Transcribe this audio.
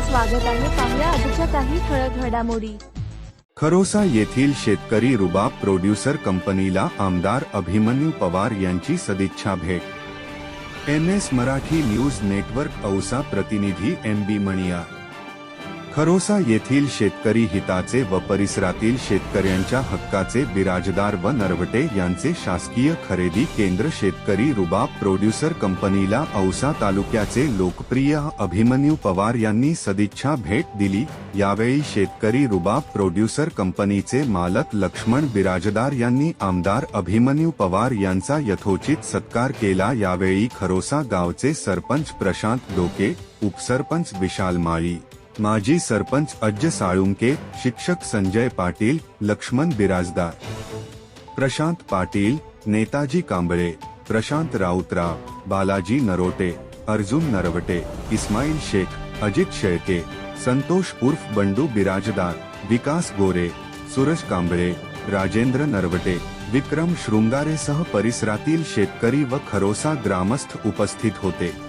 स्वागत आहे पाहुया आजच्या काही ठळक घडामोडी. खरोसा येथील शेतकरी रुबाब प्रोड्युसर कंपनीला आमदार अभिमन्यू पवार यांची सदिच्छा भेट. M S Marathi news network Ausa प्रतिनिधी एम बी मणिया. खरोसा येथील शेतकरी हिताचे व परिसरातील शेतकऱ्यांच्या हक्काचे बिराजदार व नरवटे यांचे शासकीय खरेदी केंद्र शेतकरी रुबाब प्रोड्युसर कंपनीला औसा तालुक्याचे लोकप्रिय अभिमन्यू पवार यांनी सदिच्छा भेट दिली. यावेळी शेतकरी रुबाब प्रोड्युसर कंपनीचे मालक लक्ष्मण बिराजदार यांनी आमदार अभिमन्यू पवार यांचा यथोचित सत्कार केला. यावेळी खरोसा गावचे सरपंच प्रशांत डोके उपसरपंच विशाल माळी माजी सरपंच अज्ज साळुंके, शिक्षक संजय पाटील, लक्ष्मण बिराजदार. प्रशांत पाटील, नेताजी कांबळे, प्रशांत राऊतराव, बालाजी नरोटे, अर्जुन नरवटे, इस्माईल शेख, अजित शेळके, संतोष उर्फ़ बंडू बिराजदार, विकास गोरे, सूरज कांबळे, राजेंद्र नरवटे, विक्रम शृंगारेसह परिसरातील शेतकरी व खरोसा ग्रामस्थ उपस्थित होते.